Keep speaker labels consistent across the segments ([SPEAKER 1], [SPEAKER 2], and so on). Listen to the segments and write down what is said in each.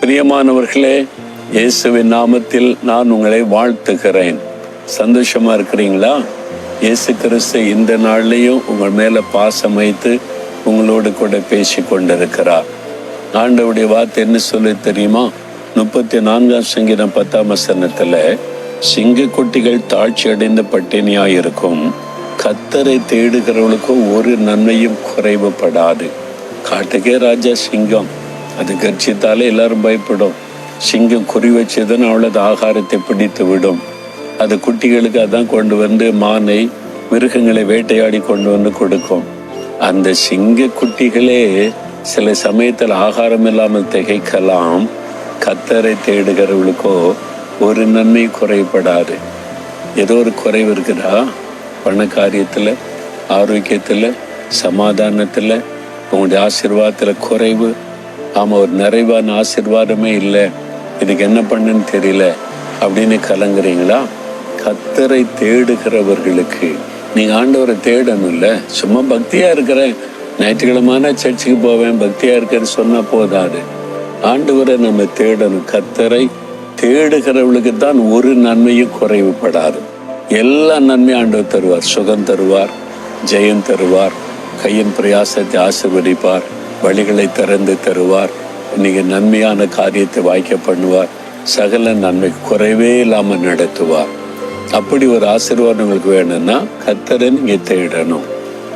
[SPEAKER 1] பிரியமானவர்களே இயேசுவின் நாமத்தில் நான் உங்களை வாழ்த்துகிறேன். சந்தோஷமா இருக்கிறீங்களா? இயேசு கிறிஸ்து இந்த நாள்லையும் உங்கள் மேல பாசம் வைத்து உங்களோடு கூட பேசி கொண்டிருக்கிறார். ஆண்டவுடைய வார்த்தை என்ன சொல்லி தெரியுமா? முப்பத்தி நான்காம் சங்கீதம் பத்தாம் வசனத்துல சிங்கக்குட்டிகள் தாழ்ச்சி அடைந்த பட்டினியாயிருக்கும். கத்தரை தேடுகிறவர்களுக்கும் ஒரு நன்மையும் குறைவுபடாது. காட்டுக்கே ராஜா சிங்கம். அது கர்ச்சித்தாலே எல்லாரும் பயப்படும். சிங்கம் குறி வச்சதுன்னு அவளது ஆகாரத்தை பிடித்து விடும். அது குட்டிகளுக்கு அதான் கொண்டு வந்து மானை மிருகங்களை வேட்டையாடி கொண்டு வந்து கொடுக்கும். அந்த சிங்க குட்டிகளே சில சமயத்தில் ஆகாரம் இல்லாமல் திகைக்கலாம். கத்தரை தேடுகிறவளுக்கோ ஒரு நன்மை குறைபடாது. ஏதோ ஒரு குறைவு இருக்குதா? பண காரியத்தில் ஆரோக்கியத்தில் சமாதானத்தில் உங்களுடைய ஆசீர்வாதத்தில் குறைவு. ஆமாம் ஒரு நிறைவான ஆசீர்வாதமே இல்லை. இதுக்கு என்ன பண்ணுன்னு தெரியல. அப்படின்னு கலங்குறீங்களா? கத்தரை தேடுகிறவர்களுக்கு. நீங்கள் ஆண்டவரை தேடணும் இல்லை சும்மா பக்தியாக இருக்கிறேன். ஞாயிற்றுக்கிழமான சர்ச்சுக்கு போவேன். பக்தியாக இருக்கேன்னு சொன்னால் போதாது. ஆண்டவரை நம்ம தேடணும். கத்தரை தேடுகிறவளுக்கு தான் ஒரு நன்மையும் குறைவுபடாது. எல்லா நன்மையும் ஆண்டவர் தருவார். சுகம் தருவார் ஜெயம் தருவார் கையின் பிரயாசத்தை ஆசிர்வதிப்பார் வழிகளை திறந்து தருவார் இன்னைக்கு நன்மையான காரியத்தை வாய்க்க பண்ணுவார் சகல நன்மை குறைவே இல்லாமல் நடத்துவார். அப்படி ஒரு ஆசீர்வாதம் உங்களுக்கு வேணும்னா கத்தரை நீங்கள் தேடணும்.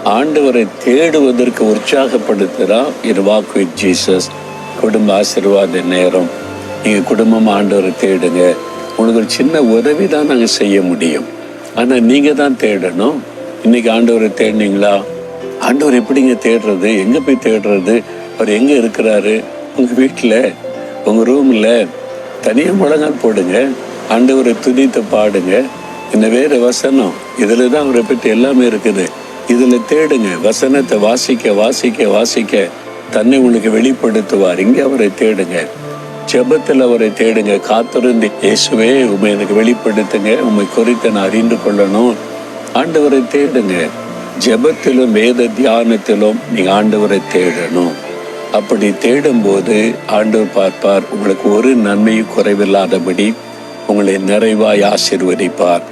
[SPEAKER 1] ஆண்டவரை தேடுவதற்கு உற்சாகப்படுத்துகிறான் இன் வாக் வித் ஜீசஸ். குடும்ப ஆசீர்வாத நேரம். நீங்கள் குடும்பம் ஆண்டவரை தேடுங்க. உங்களுக்கு ஒரு சின்ன உதவி தான் நாங்கள் செய்ய முடியும். ஆனால் நீங்கள் தான் தேடணும். இன்னைக்கு ஆண்டவரை தேடினீங்களா? ஆண்டவர் எப்படிங்க தேடுறது? எங்கே போய் தேடுறது? அவர் எங்கே இருக்கிறாரு? உங்கள் வீட்டில் உங்கள் ரூமில் தனியாக முழங்கால் போடுங்க. ஆண்டவரை துதித்து பாடுங்க. இந்த வேறு வசனம்? இதில் தான் அவரை பற்றி எல்லாமே இருக்குது. இதில் தேடுங்க. வசனத்தை வாசிக்க வாசிக்க வாசிக்க தன்னை உங்களுக்கு வெளிப்படுத்துவார். இங்கே அவரை தேடுங்க. ஜெபத்தில் அவரை தேடுங்க காத்திருந்து இயேசுவே உண்மை எனக்கு வெளிப்படுத்துங்க உண்மை குறித்து நான் அறிந்து கொள்ளணும். ஆண்டவரை தேடுங்க. ஜெபத்திலும் வேத தியானத்திலும் நீங்கள் ஆண்டவரை தேடணும். அப்படி தேடும்போது ஆண்டவர் பார்ப்பார் உங்களுக்கு ஒரு நன்மையும் குறைவில்லாதபடி உங்களை நிறைவாய் ஆசிர்வதிப்பார்.